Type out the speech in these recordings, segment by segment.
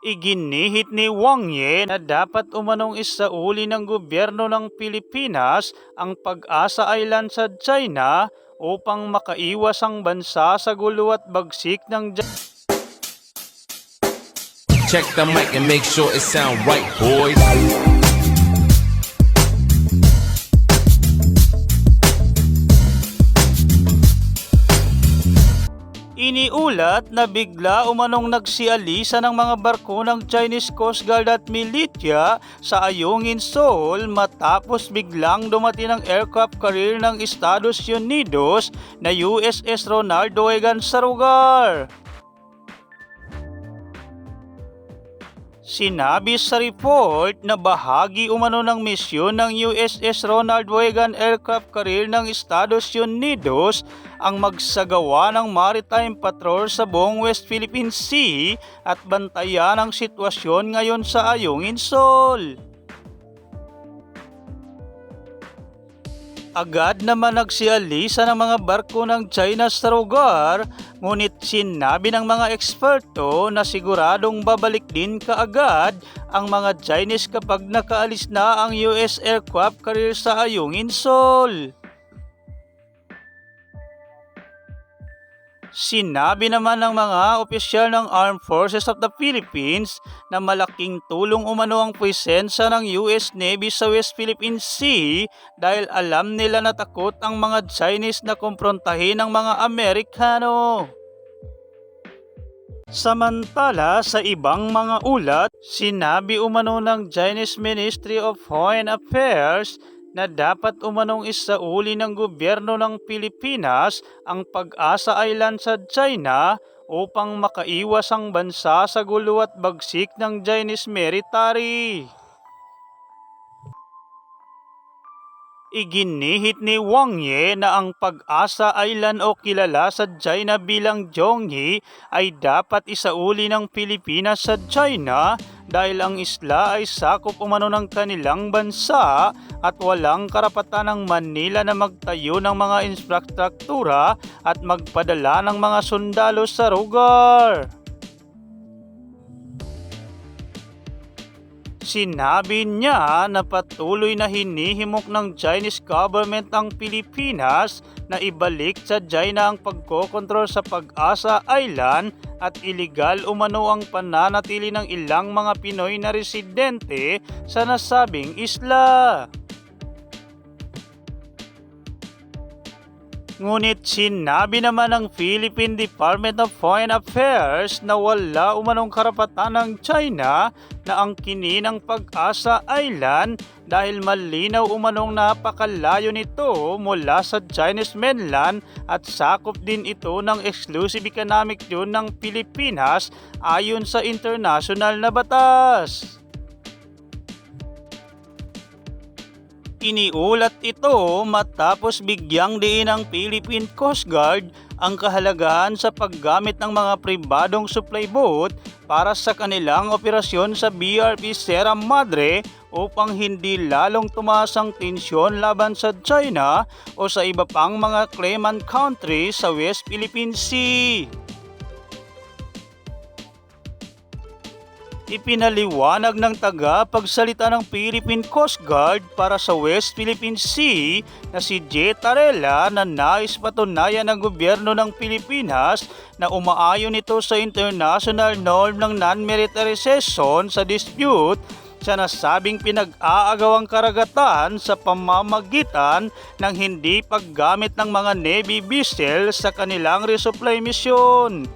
Iginihit ni Wang Ye na dapat umanong isauli ng gobyerno ng Pilipinas ang Pag-asa Island sa China upang makaiwas ang bansa sa gulo at bagsik ng Check the mic and make sure it sound right, boys. Iniulat na bigla umanong nagsialisa ng mga barko ng Chinese Coast Guard at militia sa Ayungin Seoul matapos biglang dumating ang aircraft carrier ng Estados Unidos na USS Ronald Reagan sa lugar. Sinabi sa report na bahagi umano ng misyon ng USS Ronald Reagan aircraft carrier ng Estados Unidos ang magsagawa ng maritime patrol sa buong West Philippine Sea at bantayan ang sitwasyon ngayon sa Ayungin Seoul. Agad naman nagsialisa ng mga barko ng China sa lugar, ngunit sinabi ng mga eksperto na siguradong babalik din kaagad ang mga Chinese kapag nakaalis na ang US aircraft carrier sa Ayungin Seoul. Sinabi naman ng mga opisyal ng Armed Forces of the Philippines na malaking tulong umano ang presensya ng US Navy sa West Philippine Sea dahil alam nila na takot ang mga Chinese na kumprontahin ng mga Amerikano. Samantala sa ibang mga ulat, sinabi umano ng Chinese Ministry of Foreign Affairs na dapat umanong isauli ng gobyerno ng Pilipinas ang Pag-asa Island sa China upang makaiwas ang bansa sa gulo at bagsik ng Chinese military. Iginihit ni Wang Ye na ang Pag-asa Island o kilala sa China bilang Zhonghe ay dapat isauli ng Pilipinas sa China dahil ang isla ay sakop umano ng kanilang bansa at walang karapatan ng Manila na magtayo ng mga infrastruktura at magpadala ng mga sundalo sa lugar. Sinabi niya na patuloy na hinihimok ng Chinese government ang Pilipinas na ibalik sa China ang pagkokontrol sa Pag-asa Island at iligal umano ang pananatili ng ilang mga Pinoy na residente sa nasabing isla. Ngunit sinabi naman ng Philippine Department of Foreign Affairs na wala umanong karapatan ng China na ang kini ng Pag-asa Island dahil malinaw umanong napakalayo nito mula sa Chinese mainland at sakop din ito ng exclusive economic zone ng Pilipinas ayon sa international na batas. Iniulat ito matapos bigyang diin ng Philippine Coast Guard ang kahalagahan sa paggamit ng mga pribadong supply boat para sa kanilang operasyon sa BRP Sierra Madre upang hindi lalong tumaas ang tensyon laban sa China o sa iba pang mga claimant countries sa West Philippine Sea. Ipinaliwanag ng taga-pagsalita ng Philippine Coast Guard para sa West Philippine Sea na si J. Tarela na nais patunayan ng gobyerno ng Pilipinas na umaayon ito sa international norm ng non-militarization sa dispute sa nasabing pinag-aagawang karagatan sa pamamagitan ng hindi paggamit ng mga Navy vessels sa kanilang resupply mission.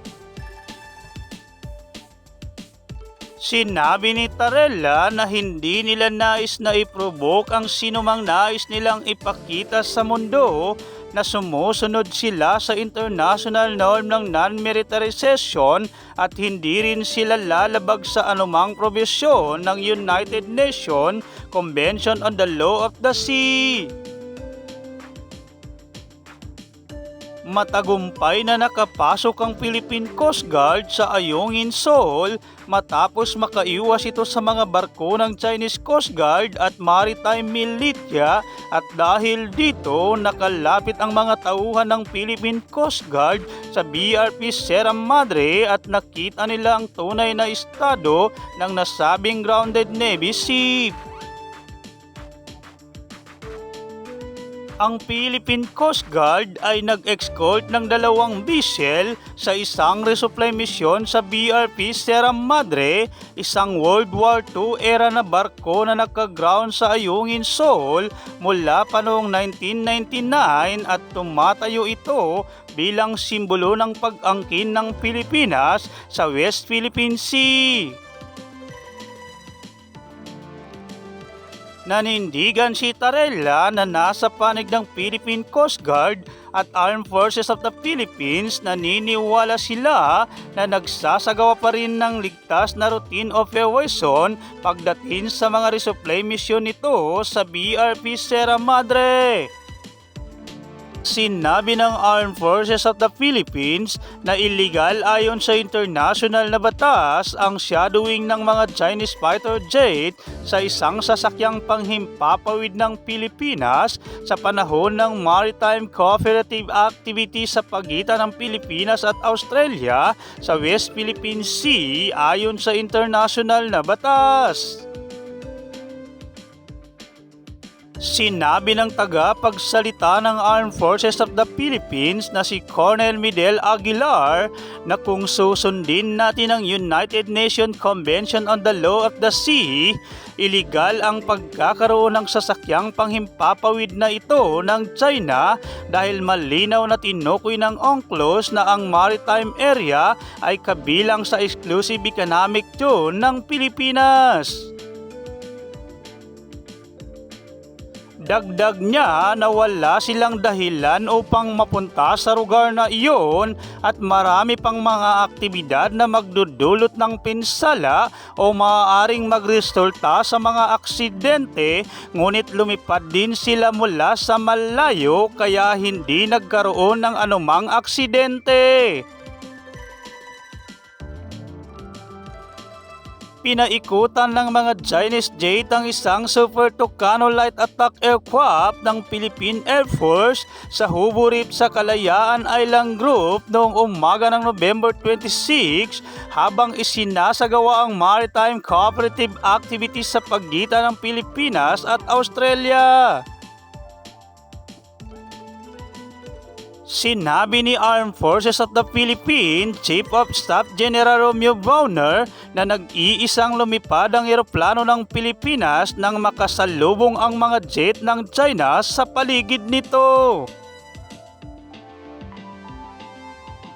Sinabi ni Tarella na hindi nila nais na iprovoke ang sinumang nais nilang ipakita sa mundo na sumusunod sila sa international norm ng non-militarization at hindi rin sila lalabag sa anumang probisyon ng United Nations Convention on the Law of the Sea. Matagumpay na nakapasok ang Philippine Coast Guard sa Ayungin Seoul matapos makaiwas ito sa mga barko ng Chinese Coast Guard at Maritime Militia at dahil dito nakalapit ang mga tauhan ng Philippine Coast Guard sa BRP Sierra Madre at nakita nila ang tunay na estado ng nasabing grounded Navy ship. Ang Philippine Coast Guard ay nag-escort ng dalawang vessel sa isang resupply mission sa BRP Sierra Madre, isang World War II era na barko na nagka-ground sa Ayungin Shoal mula pa noong 1999 at tumatayo ito bilang simbolo ng pag-angkin ng Pilipinas sa West Philippine Sea. Nanindigan si Tarella na nasa panig ng Philippine Coast Guard at Armed Forces of the Philippines naniniwala sila na nagsasagawa pa rin ng ligtas na routine of evacuation pagdating sa mga resupply mission nito sa BRP Sierra Madre. Sinabi ng Armed Forces of the Philippines na illegal ayon sa international na batas ang shadowing ng mga Chinese fighter jet sa isang sasakyang panghimpapawid ng Pilipinas sa panahon ng Maritime Cooperative Activity sa pagitan ng Pilipinas at Australia sa West Philippine Sea ayon sa international na batas. Sinabi ng tagapagsalita ng Armed Forces of the Philippines na si Colonel Midel Aguilar na kung susundin natin ang United Nations Convention on the Law of the Sea, iligal ang pagkakaroon ng sasakyang panghimpapawid na ito ng China dahil malinaw na tinukoy ng UNCLOS na ang maritime area ay kabilang sa exclusive economic zone ng Pilipinas. Dagdag niya na wala silang dahilan upang mapunta sa lugar na iyon at marami pang mga aktibidad na magdudulot ng pinsala o maaaring magresulta sa mga aksidente ngunit lumipad din sila mula sa malayo kaya hindi nagkaroon ng anumang aksidente. Pinaikutan ng mga Chinese jet ang isang Super Tucano light attack aircraft ng Philippine Air Force sa Hubo sa Kalayaan Island Group noong umaga ng November 26 habang isinasagawa ang maritime cooperative activities sa pagitan ng Pilipinas at Australia. Sinabi ni Armed Forces of the Philippines Chief of Staff General Romeo Browner na nag-iisang lumipad ang eroplano ng Pilipinas nang makasalubong ang mga jet ng China sa paligid nito.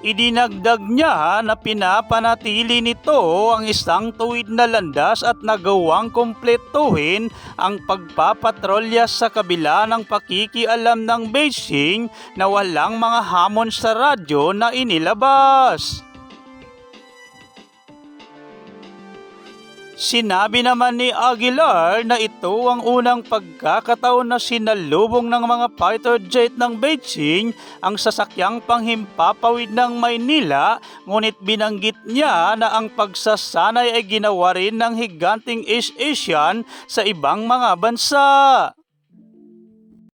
Idinagdag niya na pinapanatili nito ang isang tuwid na landas at nagawang kumpletuhin ang pagpapatrolya sa kabila ng pakikialam ng Beijing na walang mga hamon sa radyo na inilabas. Sinabi naman ni Aguilar na ito ang unang pagkakataon na sinalubong ng mga fighter jet ng Beijing ang sasakyang panghimpapawid ng Maynila ngunit binanggit niya na ang pagsasanay ay ginawa rin ng higanting East Asian sa ibang mga bansa.